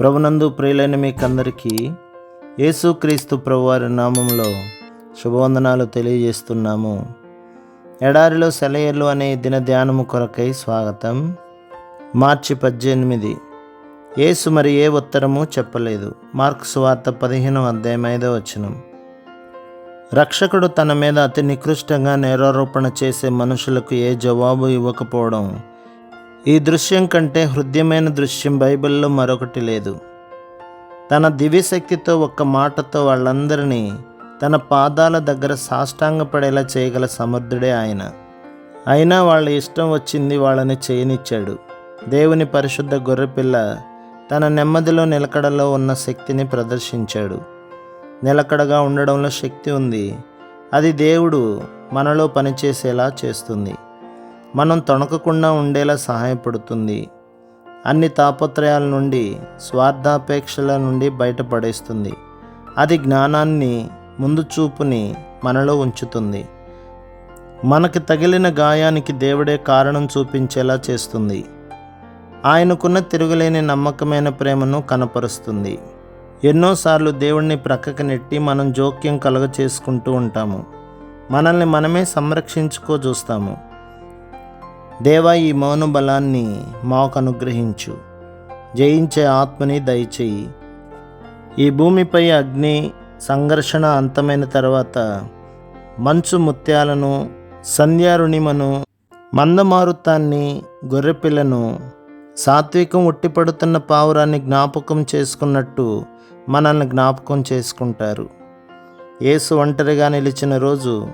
ప్రభునందు ప్రియులైన మీకందరికీ యేసుక్రీస్తు ప్రభువారి నామంలో శుభవందనాలు తెలియజేస్తున్నాము. ఎడారిలో సెలయర్లు అనే దిన ధ్యానము కొరకై స్వాగతం. మార్చి పద్దెనిమిది. యేసు మరి ఏ ఉత్తరము చెప్పలేదు. మార్క్స్ వార్త పదిహేను అధ్యాయం ఐదో వచనం. రక్షకుడు తన మీద అతి నికృష్టంగా నేరారోపణ చేసే మనుషులకు ఏ జవాబు ఇవ్వకపోవడం ఈ దృశ్యం కంటే హృదయమైన దృశ్యం బైబిల్లో మరొకటి లేదు. తన దివ్యశక్తితో ఒక్క మాటతో వాళ్ళందరినీ తన పాదాల దగ్గర సాష్టాంగపడేలా చేయగల సమర్థుడే ఆయన. అయినా వాళ్ళ ఇష్టం వచ్చింది వాళ్ళని చేయనిచ్చాడు. దేవుని పరిశుద్ధ గొర్రెపిల్ల తన నెమ్మదిలో నిలకడలో ఉన్న శక్తిని ప్రదర్శించాడు. నిలకడగా ఉండడంలో శక్తి ఉంది. అది దేవుడు మనలో పనిచేసేలా చేస్తుంది. మనం తొణకకుండా ఉండేలా సహాయపడుతుంది. అన్ని తాపత్రయాల నుండి స్వార్థాపేక్షల నుండి బయటపడేస్తుంది. అది జ్ఞానాన్ని ముందు చూపుని మనలో ఉంచుతుంది. మనకి తగిలిన గాయానికి దేవుడే కారణం చూపించేలా చేస్తుంది. ఆయనకున్న తిరుగులేని నమ్మకమైన ప్రేమను కనపరుస్తుంది. ఎన్నోసార్లు దేవుణ్ణి ప్రక్కకి నెట్టి మనం జోక్యం కలగ చేసుకుంటూ ఉంటాము. మనల్ని మనమే సంరక్షించుకో చూస్తాము దేవా ఈ మౌన బలాన్ని మాకు అనుగ్రహించు జయించే ఆత్మని దయచేయి. ఈ భూమిపై అగ్ని సంఘర్షణ అంతమైన తర్వాత మంచు ముత్యాలను సంధ్యారుణిమను మందమారుతాన్ని గొర్రెపిల్లను సాత్వికం ఉట్టిపడుతున్న పావురాన్ని జ్ఞాపకం చేసుకున్నట్టు మనల్ని జ్ఞాపకం చేసుకుంటారు. యేసు ఒంటరిగా నిలిచిన రోజు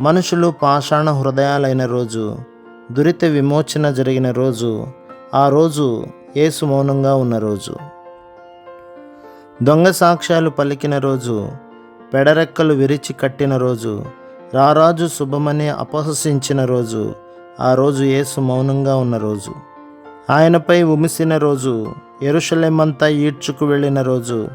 మనుషులు పాషాణ హృదయాలైన రోజు దురిత విమోచన జరిగిన రోజు ఆ రోజు యేసు మౌనంగా ఉన్న రోజు. దొంగ సాక్ష్యాలు పలికిన రోజు పెడరెక్కలు విరిచి కట్టిన రోజు రారాజు శుభమని అపహసించిన రోజు ఆ రోజు యేసు మౌనంగా ఉన్న రోజు. ఆయనపై ఉమిసిన రోజు ఎరుషలేమంతా ఈడ్చుకు వెళ్ళిన రోజు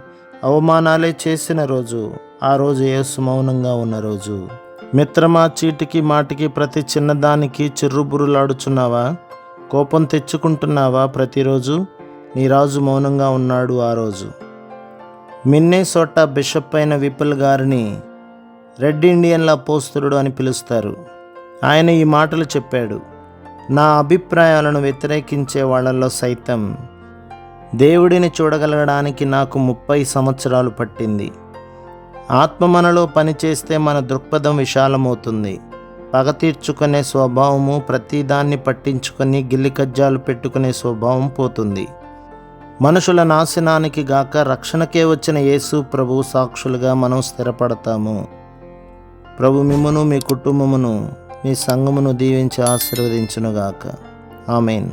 అవమానాలే చేసిన రోజు ఆ రోజు యేసు మౌనంగా ఉన్న రోజు. మిత్రమా చీటికి మాటికి ప్రతి చిన్నదానికి చిర్రుబురులాడుచున్నావా కోపం తెచ్చుకుంటున్నావా ప్రతిరోజు? నీ రాజు మౌనంగా ఉన్నాడు ఆ రోజు. మిన్నేసోటా బిషప్ అయిన విపుల్ గారిని రెడ్ ఇండియన్ల పోస్తురుడు అని పిలుస్తారు. ఆయన ఈ మాటలు చెప్పాడు. నా అభిప్రాయాలను వ్యతిరేకించే వాళ్ళల్లో సైతం దేవుడిని చూడగలగడానికి నాకు ముప్పై సంవత్సరాలు పట్టింది. ఆత్మ మనలో పనిచేస్తే మన దృక్పథం విశాలమవుతుంది. పగ తీర్చుకునే స్వభావము ప్రతిదాన్ని పట్టించుకొని గిల్లి కజ్జాలు పెట్టుకునే స్వభావం పోతుంది. మనుషుల నాశనానికి గాక రక్షణకే వచ్చిన యేసు ప్రభు సాక్షులుగా మనం స్థిరపడతాము. ప్రభు మిమ్మును మీ కుటుంబమును మీ సంఘమును దీవించి ఆశీర్వదించునుగాక. ఆమెన్.